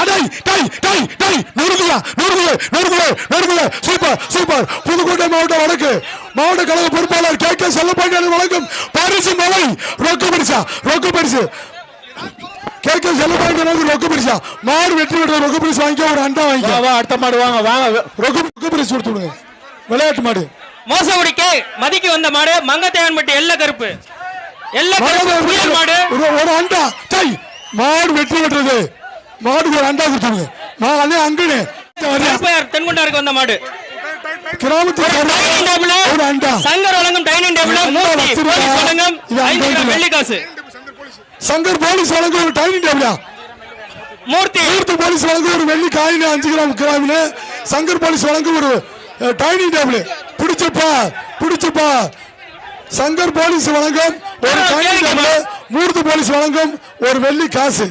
அடை டை டை டை. நொறுக்குல நொறுக்குல நொறுக்குல நொறுக்குல சூப்பர் சூப்பர். புதுக்கோட்டை மாவட்ட வடக்கு மாவட்ட கழக பொறுப்பாளர் கே கே செல்லப்பாண்டியன் வழங்கும் பரிசு மலை ரொக்க பரிசா ரொக்க பரிசு. கே கே செல்லப்பாண்டியன் ரொக்க பரிசா. மாடு வெற்றி பெற்ற ரொக்க பரிசு வாங்கிக்க ஒரு அண்டா வாங்கிக்க. வா, அடுத்த மாடு வாங்க வாங்க ரொக்க ரொக்க பரிசு கொடுத்து விடுங்க. விளையாட்டு மாடு. மோசகுடி கே மதிக்கு வந்த மாடு மங்கத்தேவன்பட்டி எல்ல கருப்பு. எல்ல கருப்பு மாடு. ஒரு ஒரு அண்டா. டை மாடு வெற்றி பெற்றது. மாடுக்கு ஒரு அண்டா கொடுத்துருங்க. நான் அதே அங்கனே. தென்குண்டாருக்கு வந்த மாடு. சங்கர் வழங்கும் டைனிங் டேபிள் அண்டா மூர்த்தி வச்சிருக்கா. போலீஸ் வழங்கும் இது ஐந்து அங்க கிராம் இருக்கு. வெள்ளி காசு. சங்கர் போலீஸ் வழங்க ஒரு டைனிங் டேபிளா மூர்த்தி. தீர்த்து போலீஸ் வழங்க ஒரு வெள்ளி காயின் அஞ்சு கிராம் கிராமில் சங்கர் போலீஸ் வழங்க ஒரு டைனிங் டேபிள் பிடிச்சப்பா பிடிச்சப்பா. சங்கர் போலீஸ் வழங்கும் ஒரு டைனிங். டேபிள் மூர்த்தி போலீஸ் வழங்கும் ஒரு வெள்ளி காசு.